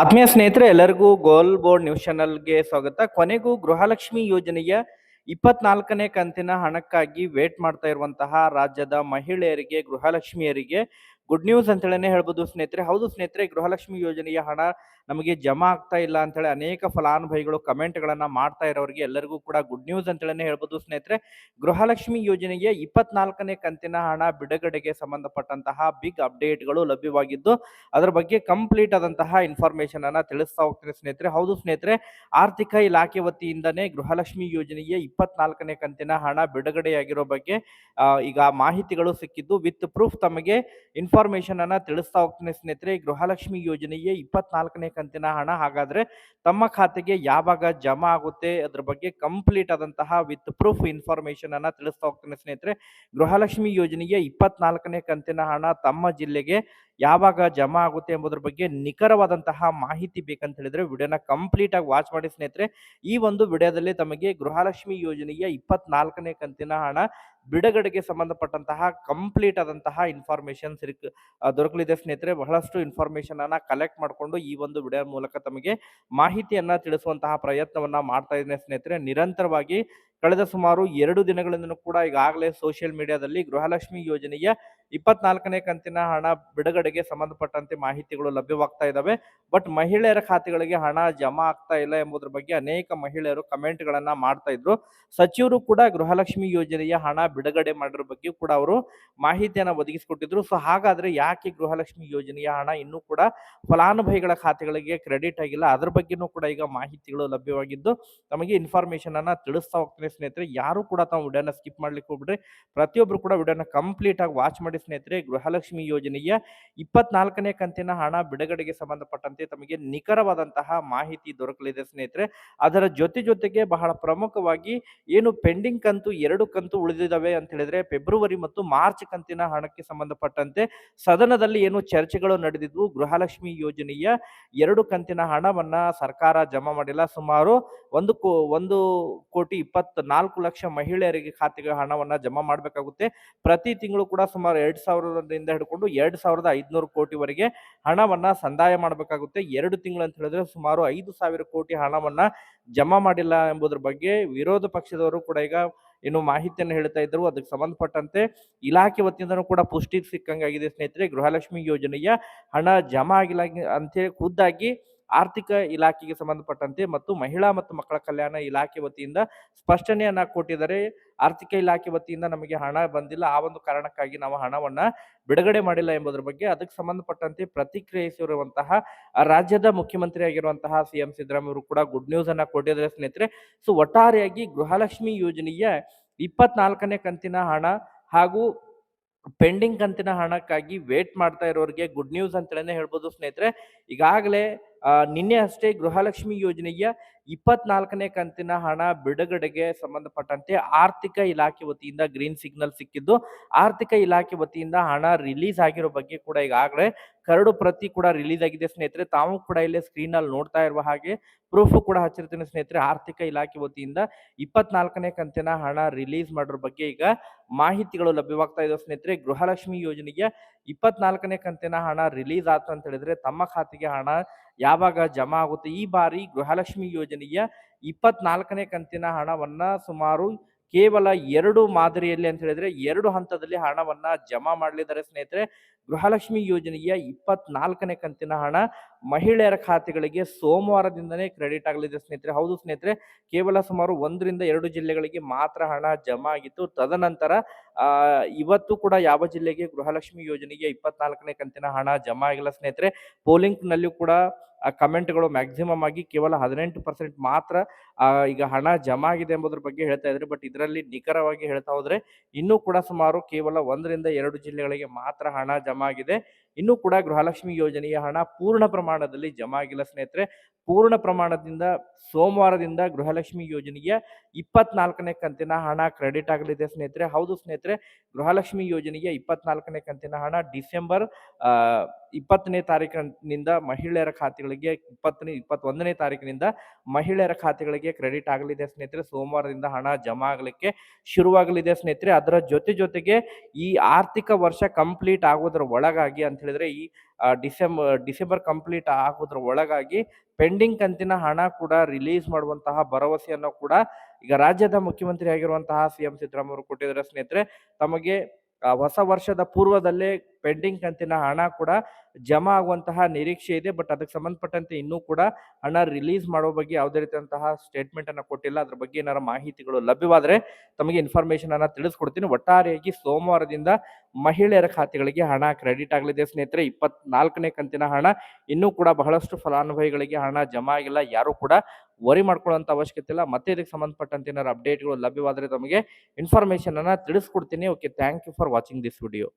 ಆತ್ಮೀಯ ಸ್ನೇಹಿತರೆ, ಎಲ್ಲರಿಗೂ ಗೋಲ್ ಬೋರ್ಡ್ ನ್ಯೂಸ್ ಚಾನಲ್ಗೆ ಸ್ವಾಗತ. ಕೊನೆಗೂ ಗೃಹಲಕ್ಷ್ಮಿ ಯೋಜನೆಯ ಇಪ್ಪತ್ನಾಲ್ಕನೇ ಕಂತಿನ ಹಣಕ್ಕಾಗಿ ವೇಟ್ ಮಾಡ್ತಾ ಇರುವಂತಹ ರಾಜ್ಯದ ಮಹಿಳೆಯರಿಗೆ, ಗೃಹಲಕ್ಷ್ಮಿಯರಿಗೆ ಗುಡ್ ನ್ಯೂಸ್ ಅಂತೇಳಿ ಹೇಳ್ಬೋದು ಸ್ನೇಹಿತರೆ. ಹೌದು ಸ್ನೇಹಿತರೆ, ಗೃಹಲಕ್ಷ್ಮಿ ಯೋಜನೆಯ ಹಣ ನಮಗೆ ಜಮಾ ಆಗ್ತಾ ಇಲ್ಲ ಅಂತೇಳಿ ಅನೇಕ ಫಲಾನುಭವಿಗಳು ಕಮೆಂಟ್ಗಳನ್ನು ಮಾಡ್ತಾ ಇರೋರಿಗೆ ಎಲ್ಲರಿಗೂ ಕೂಡ ಗುಡ್ ನ್ಯೂಸ್ ಅಂತೇಳಿ ಹೇಳ್ಬೋದು ಸ್ನೇಹಿತರೆ. ಗೃಹಲಕ್ಷ್ಮಿ ಯೋಜನೆಗೆ ಇಪ್ಪತ್ನಾಲ್ಕನೇ ಕಂತಿನ ಹಣ ಬಿಡುಗಡೆಗೆ ಸಂಬಂಧಪಟ್ಟಂತಹ ಬಿಗ್ ಅಪ್ಡೇಟ್ಗಳು ಲಭ್ಯವಾಗಿದ್ದು, ಅದರ ಬಗ್ಗೆ ಕಂಪ್ಲೀಟ್ ಆದಂತಹ ಇನ್ಫಾರ್ಮೇಶನ್ ಅನ್ನ ತಿಳಿಸ್ತಾ ಹೋಗ್ತೀನಿ ಸ್ನೇಹಿತರೆ. ಹೌದು ಸ್ನೇಹಿತರೆ, ಆರ್ಥಿಕ ಇಲಾಖೆ ವತಿಯಿಂದನೇ ಗೃಹಲಕ್ಷ್ಮಿ ಯೋಜನೆಗೆ ಇಪ್ಪತ್ನಾಲ್ಕನೇ ಕಂತಿನ ಹಣ ಬಿಡುಗಡೆಯಾಗಿರೋ ಬಗ್ಗೆ ಈಗ ಮಾಹಿತಿಗಳು ಸಿಕ್ಕಿದ್ದು ವಿತ್ ಪ್ರೂಫ್ ತಮಗೆ ಇನ್ಫಾರ್ಮೇಶನ್ ಅನ್ನ ತಿಳಿಸ್ತಾ ಹೋಗ್ತೀನಿ ಸ್ನೇಹಿತರೆ. ಗೃಹಲಕ್ಷ್ಮಿ ಯೋಜನೆಯ ಇಪ್ಪತ್ನಾಲ್ಕನೇ ಕಂತಿನ ಹಣ. ಹಾಗಾದ್ರೆ ತಮ್ಮ ಖಾತೆಗೆ ಯಾವಾಗ ಜಮಾ ಆಗುತ್ತೆ, ಅದ್ರ ಬಗ್ಗೆ ಕಂಪ್ಲೀಟ್ ಆದಂತಹ ವಿತ್ ಪ್ರೂಫ್ ಇನ್ಫಾರ್ಮೇಶನ್ ಅನ್ನ ತಿಳಿಸ್ತಾ ಹೋಗ್ತೀನಿ ಸ್ನೇಹಿತರೆ. ಗೃಹಲಕ್ಷ್ಮಿ ಯೋಜನೆಯ ಇಪ್ಪತ್ನಾಲ್ಕನೇ ಕಂತಿನ ಹಣ ತಮ್ಮ ಜಿಲ್ಲೆಗೆ ಯಾವಾಗ ಜಮಾ ಆಗುತ್ತೆ ಎಂಬುದರ ಬಗ್ಗೆ ನಿಖರವಾದಂತಹ ಮಾಹಿತಿ ಬೇಕಂತ ಹೇಳಿದ್ರೆ ವಿಡಿಯೋನ ಕಂಪ್ಲೀಟ್ ಆಗಿ ವಾಚ್ ಮಾಡಿ ಸ್ನೇಹಿತರೆ. ಈ ಒಂದು ವಿಡಿಯೋದಲ್ಲಿ ತಮಗೆ ಗೃಹಲಕ್ಷ್ಮಿ ಯೋಜನೆಯ ಇಪ್ಪತ್ನಾಲ್ಕನೇ ಕಂತಿನ ಹಣ ಬಿಡುಗಡೆಗೆ ಸಂಬಂಧಪಟ್ಟಂತಹ ಕಂಪ್ಲೀಟ್ ಆದಂತಹ ಇನ್ಫಾರ್ಮೇಶನ್ ಸಿಕ್ ದೊರಕಲಿದೆ ಸ್ನೇಹಿತರೆ. ಬಹಳಷ್ಟು ಇನ್ಫಾರ್ಮೇಶನ್ ಅನ್ನ ಕಲೆಕ್ಟ್ ಮಾಡಿಕೊಂಡು ಈ ಒಂದು ವಿಡಿಯೋ ಮೂಲಕ ತಮಗೆ ಮಾಹಿತಿಯನ್ನ ತಿಳಿಸುವಂತಹ ಪ್ರಯತ್ನವನ್ನ ಮಾಡ್ತಾ ಇದ್ದೇನೆ ಸ್ನೇಹಿತರೆ. ನಿರಂತರವಾಗಿ ಕಳೆದ ಸುಮಾರು ಎರಡು ದಿನಗಳಿಂದ ಕೂಡ ಈಗಾಗಲೇ ಸೋಷಿಯಲ್ ಮೀಡಿಯಾದಲ್ಲಿ ಗೃಹಲಕ್ಷ್ಮಿ ಯೋಜನೆಯ ಇಪ್ಪತ್ನಾಲ್ಕನೇ ಕಂತಿನ ಹಣ ಬಿಡುಗಡೆಗೆ ಸಂಬಂಧಪಟ್ಟಂತೆ ಮಾಹಿತಿಗಳು ಲಭ್ಯವಾಗ್ತಾ ಇದ್ದಾವೆ. ಬಟ್ ಮಹಿಳೆಯರ ಖಾತೆಗಳಿಗೆ ಹಣ ಜಮಾ ಆಗ್ತಾ ಇಲ್ಲ ಎಂಬುದರ ಬಗ್ಗೆ ಅನೇಕ ಮಹಿಳೆಯರು ಕಮೆಂಟ್ಗಳನ್ನ ಮಾಡ್ತಾ ಇದ್ರು. ಸಚಿವರು ಕೂಡ ಗೃಹಲಕ್ಷ್ಮಿ ಯೋಜನೆಯ ಹಣ ಬಿಡುಗಡೆ ಮಾಡಿರೋ ಬಗ್ಗೆ ಕೂಡ ಅವರು ಮಾಹಿತಿಯನ್ನು ಒದಗಿಸಿಕೊಟ್ಟಿದ್ರು. ಸೊ, ಹಾಗಾದ್ರೆ ಯಾಕೆ ಗೃಹಲಕ್ಷ್ಮಿ ಯೋಜನೆಯ ಹಣ ಇನ್ನೂ ಕೂಡ ಫಲಾನುಭವಿಗಳ ಖಾತೆಗಳಿಗೆ ಕ್ರೆಡಿಟ್ ಆಗಿಲ್ಲ? ಅದ್ರ ಬಗ್ಗೆನೂ ಕೂಡ ಈಗ ಮಾಹಿತಿಗಳು ಲಭ್ಯವಾಗಿದ್ದು, ತಮಗೆ ಇನ್ಫಾರ್ಮೇಶನ್ ಅನ್ನ ತಿಳಿಸ್ತಾ ಹೋಗ್ತೀನಿ ಸ್ನೇಹಿತರೆ. ಯಾರು ಕೂಡ ತಾವು ವಿಡಿಯೋನ ಸ್ಕಿಪ್ ಮಾಡ್ಲಿಕ್ಕೆ ಹೋಗ್ಬಿಡ್ರಿ. ಪ್ರತಿಯೊಬ್ರು ಕೂಡ ವಿಡಿಯೋನ ಕಂಪ್ಲೀಟ್ ಆಗಿ ವಾಚ್ ಮಾಡಿ ಸ್ನೇಹಿತರೆ, ಗೃಹಲಕ್ಷ್ಮಿ ಯೋಜನೆಯ ಇಪ್ಪತ್ನಾಲ್ಕನೇ ಕಂತಿನ ಹಣ ಬಿಡುಗಡೆಗೆ ಸಂಬಂಧಪಟ್ಟಂತೆ ತಮಗೆ ನಿಖರವಾದಂತಹ ಮಾಹಿತಿ ದೊರಕಲಿದೆ ಸ್ನೇಹಿತರೆ. ಅದರ ಜೊತೆ ಜೊತೆಗೆ ಬಹಳ ಪ್ರಮುಖವಾಗಿ ಏನು ಪೆಂಡಿಂಗ್ ಕಂತು, ಎರಡು ಕಂತು ಉಳಿದಿದ್ದಾವೆ ಅಂತ ಹೇಳಿದ್ರೆ ಫೆಬ್ರವರಿ ಮತ್ತು ಮಾರ್ಚ್ ಕಂತಿನ ಹಣಕ್ಕೆ ಸಂಬಂಧಪಟ್ಟಂತೆ ಸದನದಲ್ಲಿ ಏನು ಚರ್ಚೆಗಳು ನಡೆದಿದ್ವು, ಗೃಹಲಕ್ಷ್ಮಿ ಯೋಜನೆಯ ಎರಡು ಕಂತಿನ ಹಣವನ್ನ ಸರ್ಕಾರ ಜಮಾ ಮಾಡಿಲ್ಲ. ಸುಮಾರು ಒಂದು ಒಂದು ಕೋಟಿ ಇಪ್ಪತ್ತ ನಾಲ್ಕು ಲಕ್ಷ ಮಹಿಳೆಯರಿಗೆ ಖಾತೆಗೆ ಹಣವನ್ನ ಜಮಾ ಮಾಡಬೇಕಾಗುತ್ತೆ. ಪ್ರತಿ ತಿಂಗಳು ಕೂಡ ಸುಮಾರು ಎರಡ್ ಸಾವಿರದಿಂದ ಹಿಡ್ಕೊಂಡು ಎರಡ್ ಸಾವಿರದ ಐದುನೂರು ಕೋಟಿವರೆಗೆ ಹಣವನ್ನ ಸಂದಾಯ ಮಾಡಬೇಕಾಗುತ್ತೆ. ಎರಡು ತಿಂಗಳು ಅಂತ ಹೇಳಿದ್ರೆ ಸುಮಾರು ಐದು ಸಾವಿರ ಕೋಟಿ ಹಣವನ್ನ ಜಮಾ ಮಾಡಿಲ್ಲ ಎಂಬುದರ ಬಗ್ಗೆ ವಿರೋಧ ಪಕ್ಷದವರು ಕೂಡ ಈಗ ಏನು ಮಾಹಿತಿಯನ್ನು ಹೇಳ್ತಾ ಇದ್ರು. ಅದಕ್ಕೆ ಸಂಬಂಧಪಟ್ಟಂತೆ ಇಲಾಖೆ ವತಿಯಿಂದನೂ ಕೂಡ ಪುಷ್ಟಿ ಸಿಕ್ಕಂಗಾಗಿದೆ ಸ್ನೇಹಿತರೆ. ಗೃಹಲಕ್ಷ್ಮಿ ಯೋಜನೆಯ ಹಣ ಜಮಾ ಆಗಿಲ್ಲ ಅಂತೇಳಿ ಖುದ್ದಾಗಿ ಆರ್ಥಿಕ ಇಲಾಖೆಗೆ ಸಂಬಂಧಪಟ್ಟಂತೆ ಮತ್ತು ಮಹಿಳಾ ಮತ್ತು ಮಕ್ಕಳ ಕಲ್ಯಾಣ ಇಲಾಖೆ ವತಿಯಿಂದ ಸ್ಪಷ್ಟನೆಯನ್ನ ಕೊಟ್ಟಿದ್ದಾರೆ. ಆರ್ಥಿಕ ಇಲಾಖೆ ವತಿಯಿಂದ ನಮಗೆ ಹಣ ಬಂದಿಲ್ಲ. ಆ ಒಂದು ಕಾರಣಕ್ಕಾಗಿ ನಾವು ಹಣವನ್ನ ಬಿಡುಗಡೆ ಮಾಡಿಲ್ಲ ಎಂಬುದರ ಬಗ್ಗೆ ಅದಕ್ಕೆ ಸಂಬಂಧಪಟ್ಟಂತೆ ಪ್ರತಿಕ್ರಿಯಿಸಿರುವಂತಹ ರಾಜ್ಯದ ಮುಖ್ಯಮಂತ್ರಿ ಆಗಿರುವಂತಹ ಸಿ ಎಂ ಸಿದ್ದರಾಮಯ್ಯ ಕೂಡ ಗುಡ್ ನ್ಯೂಸ್ ಅನ್ನ ಕೊಟ್ಟಿದ್ದಾರೆ ಸ್ನೇಹಿತರೆ. ಸೊ ಒಟ್ಟಾರೆಯಾಗಿ ಗೃಹಲಕ್ಷ್ಮಿ ಯೋಜನೆಯ ಇಪ್ಪತ್ನಾಲ್ಕನೇ ಕಂತಿನ ಹಣ ಹಾಗೂ ಪೆಂಡಿಂಗ್ ಕಂತಿನ ಹಣಕ್ಕಾಗಿ ವೇಟ್ ಮಾಡ್ತಾ ಇರೋರಿಗೆ ಗುಡ್ ನ್ಯೂಸ್ ಅಂತಲೇ ಹೇಳ್ಬೋದು ಸ್ನೇಹಿತರೆ. ಈಗಾಗಲೇ ನಿನ್ನೆ ಅಷ್ಟೇ ಗೃಹಲಕ್ಷ್ಮಿ ಯೋಜನೆಯ ಇಪ್ಪತ್ನಾಲ್ಕನೇ ಕಂತಿನ ಹಣ ಬಿಡುಗಡೆಗೆ ಸಂಬಂಧಪಟ್ಟಂತೆ ಆರ್ಥಿಕ ಇಲಾಖೆ ವತಿಯಿಂದ ಗ್ರೀನ್ ಸಿಗ್ನಲ್ ಸಿಕ್ಕಿದ್ದು, ಆರ್ಥಿಕ ಇಲಾಖೆ ವತಿಯಿಂದ ಹಣ ರಿಲೀಸ್ ಆಗಿರೋ ಬಗ್ಗೆ ಕೂಡ ಈಗಾಗಲೇ ಕರಡು ಪ್ರತಿ ಕೂಡ ರಿಲೀಸ್ ಆಗಿದೆ. ಸ್ನೇಹಿತರೆ, ತಾವು ಕೂಡ ಇಲ್ಲೇ ಸ್ಕ್ರೀನ್ ಅಲ್ಲಿ ನೋಡ್ತಾ ಇರುವ ಹಾಗೆ ಪ್ರೂಫ್ ಕೂಡ ಹಚ್ಚಿರ್ತೀನಿ ಸ್ನೇಹಿತರೆ. ಆರ್ಥಿಕ ಇಲಾಖೆ ವತಿಯಿಂದ ಇಪ್ಪತ್ನಾಲ್ಕನೇ ಕಂತಿನ ಹಣ ರಿಲೀಸ್ ಮಾಡಿರೋ ಬಗ್ಗೆ ಈಗ ಮಾಹಿತಿಗಳು ಲಭ್ಯವಾಗ್ತಾ ಇದ್ದಾವೆ ಸ್ನೇಹಿತರೆ. ಗೃಹಲಕ್ಷ್ಮಿ ಯೋಜನೆಯ ಇಪ್ಪತ್ನಾಲ್ಕನೇ ಕಂತಿನ ಹಣ ರಿಲೀಸ್ ಆಯ್ತು ಅಂತ ಹೇಳಿದ್ರೆ ತಮ್ಮ ಖಾತೆಗೆ ಹಣ ಯಾವಾಗ ಜಮಾ ಆಗುತ್ತೆ? ಈ ಬಾರಿ ಗೃಹಲಕ್ಷ್ಮಿ ಯೋಜನೆಯ ಇಪ್ಪತ್ನಾಲ್ಕನೇ ಕಂತಿನ ಹಣವನ್ನ ಸುಮಾರು ಕೇವಲ ಎರಡು ಮಾದರಿಯಲ್ಲಿ ಅಂತ ಹೇಳಿದ್ರೆ ಎರಡು ಹಂತದಲ್ಲಿ ಹಣವನ್ನ ಜಮಾ ಮಾಡಲಿದ್ದಾರೆ ಸ್ನೇಹಿತರೆ. ಗೃಹಲಕ್ಷ್ಮಿ ಯೋಜನೆಯ ಇಪ್ಪತ್ನಾಲ್ಕನೇ ಕಂತಿನ ಹಣ ಮಹಿಳೆಯರ ಖಾತೆಗಳಿಗೆ ಸೋಮವಾರದಿಂದನೇ ಕ್ರೆಡಿಟ್ ಆಗಲಿದೆ ಸ್ನೇಹಿತರೆ. ಹೌದು ಸ್ನೇಹಿತರೆ, ಕೇವಲ ಸುಮಾರು ಒಂದರಿಂದ ಎರಡು ಜಿಲ್ಲೆಗಳಿಗೆ ಮಾತ್ರ ಹಣ ಜಮಾ ಆಗಿತ್ತು. ತದನಂತರ ಇವತ್ತು ಕೂಡ ಯಾವ ಜಿಲ್ಲೆಗೆ ಗೃಹಲಕ್ಷ್ಮಿ ಯೋಜನೆಗೆ ಇಪ್ಪತ್ನಾಲ್ಕನೇ ಕಂತಿನ ಹಣ ಜಮಾ ಆಗಿಲ್ಲ ಸ್ನೇಹಿತರೆ. ಪೋಲಿಂಗ್ ನಲ್ಲಿಯೂ ಕೂಡ ಕಮೆಂಟ್ಗಳು ಮ್ಯಾಕ್ಸಿಮಮ್ ಆಗಿ ಕೇವಲ ಹದಿನೆಂಟು ಪರ್ಸೆಂಟ್ ಮಾತ್ರ ಈಗ ಹಣ ಜಮಾ ಆಗಿದೆ ಎಂಬುದ್ರ ಬಗ್ಗೆ ಹೇಳ್ತಾ ಇದ್ದಾರೆ. ಬಟ್ ಇದರಲ್ಲಿ ನಿಖರವಾಗಿ ಹೇಳ್ತಾ ಹೋದ್ರೆ ಇನ್ನೂ ಕೂಡ ಸುಮಾರು ಕೇವಲ ಒಂದರಿಂದ ಎರಡು ಜಿಲ್ಲೆಗಳಿಗೆ ಮಾತ್ರ ಹಣ ಜಮಾ ಆಗಿದೆ ಇನ್ನೂ ಕೂಡ ಗೃಹಲಕ್ಷ್ಮಿ ಯೋಜನೆಯ ಹಣ ಪೂರ್ಣ ಪ್ರಮಾಣದಲ್ಲಿ ಜಮಾ ಆಗಿಲ್ಲ ಸ್ನೇಹಿತರೆ. ಪೂರ್ಣ ಪ್ರಮಾಣದಿಂದ ಸೋಮವಾರದಿಂದ ಗೃಹಲಕ್ಷ್ಮಿ ಯೋಜನೆಯ ಇಪ್ಪತ್ನಾಲ್ಕನೇ ಕಂತಿನ ಹಣ ಕ್ರೆಡಿಟ್ ಆಗಲಿದೆ ಸ್ನೇಹಿತರೆ. ಹೌದು ಸ್ನೇಹಿತರೆ ಗೃಹಲಕ್ಷ್ಮಿ ಯೋಜನೆಯ ಇಪ್ಪತ್ನಾಲ್ಕನೇ ಕಂತಿನ ಹಣ ಡಿಸೆಂಬರ್ ಆ, ಇಪ್ಪತ್ತನೇ ತಾರೀಕಿನಿಂದ ಮಹಿಳೆಯರ ಖಾತೆಗಳಿಗೆ ಇಪ್ಪತ್ತನೇ, ಇಪ್ಪತ್ತೊಂದನೇ ತಾರೀಕಿನಿಂದ ಮಹಿಳೆಯರ ಖಾತೆಗಳಿಗೆ ಕ್ರೆಡಿಟ್ ಆಗಲಿದೆ ಸ್ನೇಹಿತರೆ. ಸೋಮವಾರದಿಂದ ಹಣ ಜಮಾ ಆಗಲಿಕ್ಕೆ ಶುರುವಾಗಲಿದೆ ಸ್ನೇಹಿತರೆ. ಅದರ ಜೊತೆ ಜೊತೆಗೆ ಈ ಆರ್ಥಿಕ ವರ್ಷ ಕಂಪ್ಲೀಟ್ ಆಗೋದ್ರ ಒಳಗಾಗಿ ಅಂತ ಹೇಳಿದ್ರೆ ಈ ಡಿಸೆಂಬರ್ ಡಿಸೆಂಬರ್ ಕಂಪ್ಲೀಟ್ ಆಗೋದ್ರ ಒಳಗಾಗಿ ಪೆಂಡಿಂಗ್ ಕಂತಿನ ಹಣ ಕೂಡ ರಿಲೀಸ್ ಮಾಡುವಂತಹ ಭರವಸೆಯನ್ನು ಕೂಡ ಈಗ ರಾಜ್ಯದ ಮುಖ್ಯಮಂತ್ರಿ ಆಗಿರುವಂತಹ ಸಿ ಎಂ ಸಿದ್ದರಾಮಯ್ಯ ಕೊಟ್ಟಿದ್ದಾರೆ ಸ್ನೇಹಿತರೆ. ತಮಗೆ ಹೊಸ ವರ್ಷದ ಪೂರ್ವದಲ್ಲೇ ಪೆಂಡಿಂಗ್ ಕಂತಿನ ಹಣ ಕೂಡ ಜಮಾ ಆಗುವಂತಹ ನಿರೀಕ್ಷೆ ಇದೆ. ಬಟ್ ಅದಕ್ಕೆ ಸಂಬಂಧಪಟ್ಟಂತೆ ಇನ್ನೂ ಕೂಡ ಹಣ ರಿಲೀಸ್ ಮಾಡೋ ಬಗ್ಗೆ ಯಾವುದೇ ರೀತಿಯಂತಹ ಸ್ಟೇಟ್ಮೆಂಟ್ ಅನ್ನು ಕೊಟ್ಟಿಲ್ಲ. ಅದ್ರ ಬಗ್ಗೆ ಏನಾರ ಮಾಹಿತಿಗಳು ಲಭ್ಯವಾದರೆ ತಮಗೆ ಇನ್ಫಾರ್ಮೇಶನ್ ಅನ್ನ ತಿಳಿಸ್ಕೊಡ್ತೀನಿ. ಒಟ್ಟಾರೆಯಾಗಿ ಸೋಮವಾರದಿಂದ ಮಹಿಳೆಯರ ಖಾತೆಗಳಿಗೆ ಹಣ ಕ್ರೆಡಿಟ್ ಆಗಲಿದೆ ಸ್ನೇಹಿತರೆ. ಇಪ್ಪತ್ನಾಲ್ಕನೇ ಕಂತಿನ ಹಣ ಇನ್ನೂ ಕೂಡ ಬಹಳಷ್ಟು ಫಲಾನುಭವಿಗಳಿಗೆ ಹಣ ಜಮಾ ಆಗಿಲ್ಲ. ಯಾರು ಕೂಡ ವರಿ ಮಾಡ್ಕೊಳ್ಳೋಂಥ ಅವಶ್ಯಕತೆ ಇಲ್ಲ. ಮತ್ತೆ ಇದಕ್ಕೆ ಸಂಬಂಧಪಟ್ಟಂತ ಏನಾದ್ರು ಅಪ್ಡೇಟ್ಗಳು ಲಭ್ಯವಾದರೆ ತಮಗೆ ಇನ್ಫಾರ್ಮೇಷನನ್ನು ತಿಳಿಸ್ಕೊಡ್ತೀನಿ. Okay thank you for watching this video